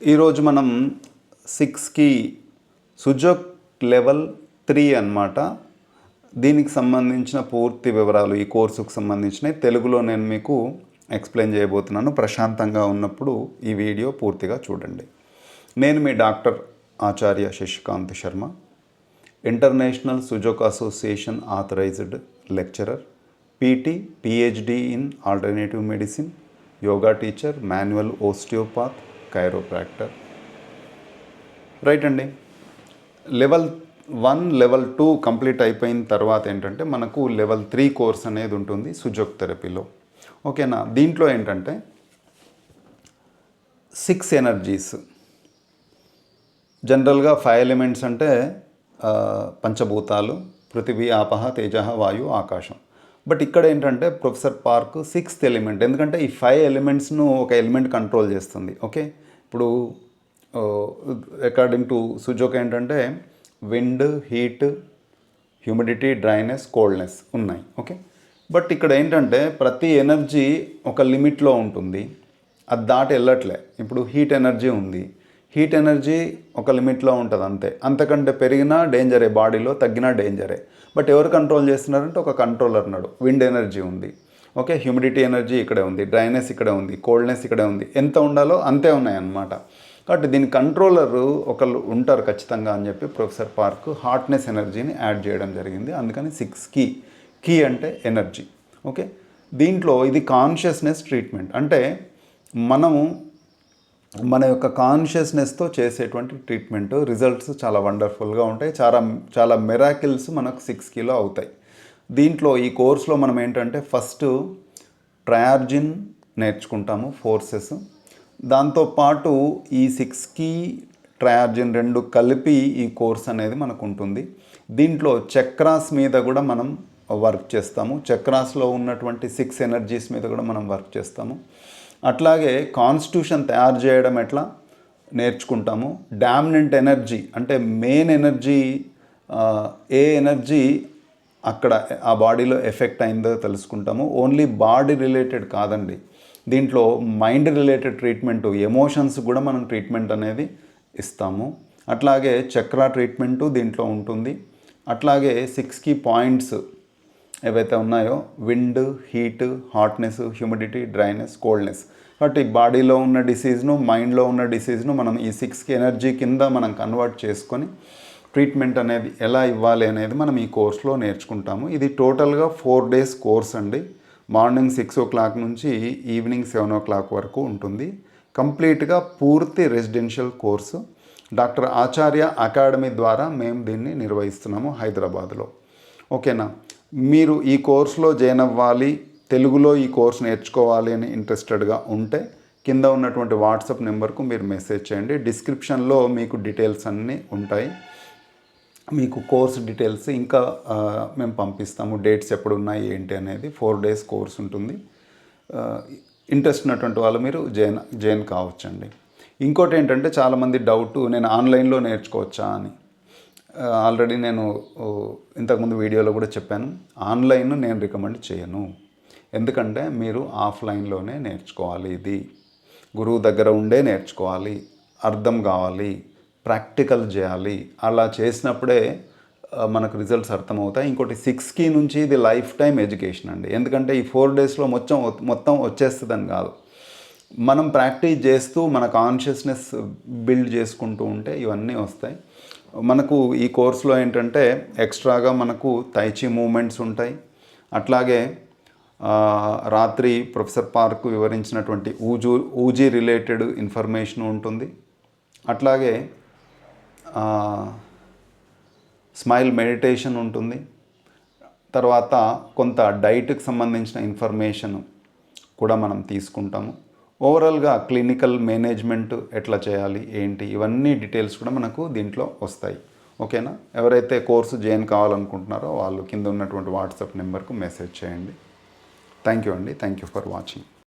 ఈరోజు మనం సిక్స్కి సుజోక్ లెవెల్ త్రీ అన్నమాట. దీనికి సంబంధించిన పూర్తి వివరాలు ఈ కోర్సుకు సంబంధించిన తెలుగులో నేను మీకు ఎక్స్ప్లెయిన్ చేయబోతున్నాను. ప్రశాంతంగా ఉన్నప్పుడు ఈ వీడియో పూర్తిగా చూడండి. నేను మీ doctor Acharya Shashikant Sharma international Sujok association authorised lecturer PT PhD in alternative medicine yoga teacher manual osteopath chiropractor right అండి. Level one level two complete అయిపోయిన తర్వాత ఏంటంటే మనకు లెవెల్ త్రీ కోర్స్ అనేది ఉంటుంది సుజోక్ థెరపీలో. ఓకేనా? దీంట్లో ఏంటంటే సిక్స్ ఎనర్జీస్ జనరల్గా ఫైవ్ ఎలిమెంట్స్ అంటే పంచభూతాలు పృథివీ ఆపహ తేజ వాయు ఆకాశం. బట్ ఇక్కడ ఏంటంటే ప్రొఫెసర్ పార్క్ సిక్స్త్ ఎలిమెంట్. ఎందుకంటే ఈ ఫైవ్ ఎలిమెంట్స్ను ఒక ఎలిమెంట్ కంట్రోల్ చేస్తుంది. ఓకే? ఇప్పుడు అకార్డింగ్ టు సుజోక్ ఏంటంటే wind heat humidity dryness coldness ఉన్నాయి. ఓకే? బట్ ఇక్కడ ఏంటంటే ప్రతి ఎనర్జీ ఒక లిమిట్లో ఉంటుంది. అది దాటి వెళ్ళట్లే. ఇప్పుడు హీట్ ఎనర్జీ ఉంది. హీట్ ఎనర్జీ ఒక లిమిట్లో ఉంటుంది అంతే. అంతకంటే పెరిగినా డేంజరే బాడీలో తగ్గినా డేంజరే. బట్ ఎవరు కంట్రోల్ చేస్తున్నారంటే ఒక కంట్రోలర్ ఉన్నాడు. విండ్ ఎనర్జీ ఉంది. ఓకే హ్యూమిడిటీ ఎనర్జీ ఇక్కడే ఉంది డ్రైనెస్ ఇక్కడే ఉంది కోల్డ్నెస్ ఇక్కడే ఉంది. ఎంత ఉండాలో అంతే ఉన్నాయన్నమాట. కాబట్టి దీని కంట్రోలర్ ఒకళ్ళు ఉంటారు ఖచ్చితంగా అని చెప్పి ప్రొఫెసర్ పార్క్ హాట్నెస్ ఎనర్జీని యాడ్ చేయడం జరిగింది. అందుకని సిక్స్ కీ. కీ అంటే ఎనర్జీ. ఓకే దీంట్లో ఇది కాన్షియస్నెస్ ట్రీట్మెంట్. అంటే మనము మన యొక్క కాన్షియస్నెస్తో చేసేటువంటి ట్రీట్మెంట్ రిజల్ట్స్ చాలా వండర్ఫుల్గా ఉంటాయి. చాలా చాలా మెరాకిల్స్ మనకు సిక్స్ కిలో అవుతాయి. దీంట్లో ఈ కోర్సులో మనం ఏంటంటే ఫస్ట్ ట్రయార్జిన్ నేర్చుకుంటాము ఫోర్సెస్ దాంతోపాటు ఈ సిక్స్కి ట్రయార్జిన్ రెండు కలిపి ఈ కోర్స్ అనేది మనకు ఉంటుంది. దీంట్లో చక్రాస్ మీద కూడా మనం వర్క్ చేస్తాము. చక్రాస్లో ఉన్నటువంటి సిక్స్ ఎనర్జీస్ మీద కూడా మనం వర్క్ చేస్తాము. అట్లాగే కాన్స్టిట్యూషన్ తయారు చేయడం ఎట్లా? నేర్చుకుంటాము. డామినెంట్ ఎనర్జీ అంటే మెయిన్ ఎనర్జీ ఏ ఎనర్జీ అక్కడ ఆ బాడీలో ఎఫెక్ట్ అయిందో తెలుసుకుంటాము. ఓన్లీ బాడీ రిలేటెడ్ కాదండి. దీంట్లో మైండ్ రిలేటెడ్ ట్రీట్మెంట్ ఎమోషన్స్ కూడా మనం ట్రీట్మెంట్ అనేది ఇస్తాము. అట్లాగే చక్ర ట్రీట్మెంటు దీంట్లో ఉంటుంది. అట్లాగే సిక్స్ కీ పాయింట్స్ ఏవైతే ఉన్నాయో wind heat hotness humidity dryness coldness కాబట్టి బాడీలో ఉన్న డిసీజ్ను మైండ్లో ఉన్న డిసీజ్ను మనం ఈ సిక్స్కి ఎనర్జీ కింద మనం కన్వర్ట్ చేసుకొని ట్రీట్మెంట్ అనేది ఎలా ఇవ్వాలి అనేది మనం ఈ కోర్స్లో నేర్చుకుంటాము. ఇది టోటల్గా ఫోర్ డేస్ కోర్స్ అండి. మార్నింగ్ సిక్స్ ఓ క్లాక్ నుంచి ఈవినింగ్ సెవెన్ ఓ క్లాక్ వరకు ఉంటుంది. కంప్లీట్గా పూర్తి residential course doctor Acharya academy ద్వారా మేము దీన్ని నిర్వహిస్తున్నాము హైదరాబాద్లో. ఓకేనా? మీరు ఈ కోర్సులో జాయిన్ అవ్వాలి తెలుగులో ఈ కోర్స్ నేర్చుకోవాలి అని ఇంట్రెస్టెడ్గా ఉంటే కింద ఉన్నటువంటి వాట్సాప్ నెంబర్కు మీరు మెసేజ్ చేయండి. డిస్క్రిప్షన్లో మీకు డీటెయిల్స్ అన్నీ ఉంటాయి. మీకు కోర్స్ డీటెయిల్స్ ఇంకా మేము పంపిస్తాము. డేట్స్ ఎప్పుడు ఉన్నాయి ఏంటి అనేది ఫోర్ డేస్ కోర్స్ ఉంటుంది. ఇంట్రెస్ట్ ఉన్నటువంటి వాళ్ళు మీరు జాయిన్ జాయిన్ కావచ్చండి. ఇంకోటి ఏంటంటే చాలామంది డౌట్ నేను ఆన్లైన్లో నేర్చుకోవచ్చా అని. ఆల్రెడీ నేను ఇంతకుముందు వీడియోలో కూడా చెప్పాను ఆన్లైన్ నేను రికమెండ్ చేయను. ఎందుకంటే మీరు ఆఫ్లైన్లోనే నేర్చుకోవాలి ఇది. గురువు దగ్గర ఉండే నేర్చుకోవాలి అర్థం కావాలి ప్రాక్టికల్ చేయాలి. అలా చేసినప్పుడే మనకు రిజల్ట్స్ అర్థమవుతాయి. ఇంకోటి సిక్స్కి నుంచి ఇది లైఫ్ టైం ఎడ్యుకేషన్ అండి. ఎందుకంటే ఈ ఫోర్ డేస్లో మొత్తం మొత్తం వచ్చేస్తుందని కాదు. మనం ప్రాక్టీస్ చేస్తూ మన కాన్షియస్నెస్ బిల్డ్ చేసుకుంటూ ఉంటే ఇవన్నీ వస్తాయి. మనకు ఈ కోర్సులో ఏంటంటే ఎక్స్ట్రాగా మనకు తైచి మూమెంట్స్ ఉంటాయి. అట్లాగే రాత్రి ప్రొఫెసర్ పార్క్ వివరించినటువంటి ఊజు ఊజీ రిలేటెడ్ ఇన్ఫర్మేషన్ ఉంటుంది. అట్లాగే స్మైల్ మెడిటేషన్ ఉంటుంది. తర్వాత కొంత డైట్కి సంబంధించిన ఇన్ఫర్మేషన్ కూడా మనం తీసుకుంటాము. ఓవరాల్గా క్లినికల్ మేనేజ్మెంట్ ఎట్లా చేయాలి ఏంటి ఇవన్నీ డీటెయిల్స్ కూడా మనకు దీంట్లో వస్తాయి. ఓకేనా ఎవరైతే కోర్సు జాయిన్ కావాలనుకుంటున్నారో వాళ్ళు కింద ఉన్నటువంటి వాట్సాప్ నెంబర్కు మెసేజ్ చేయండి. థ్యాంక్ యూ అండి. Thank you for watching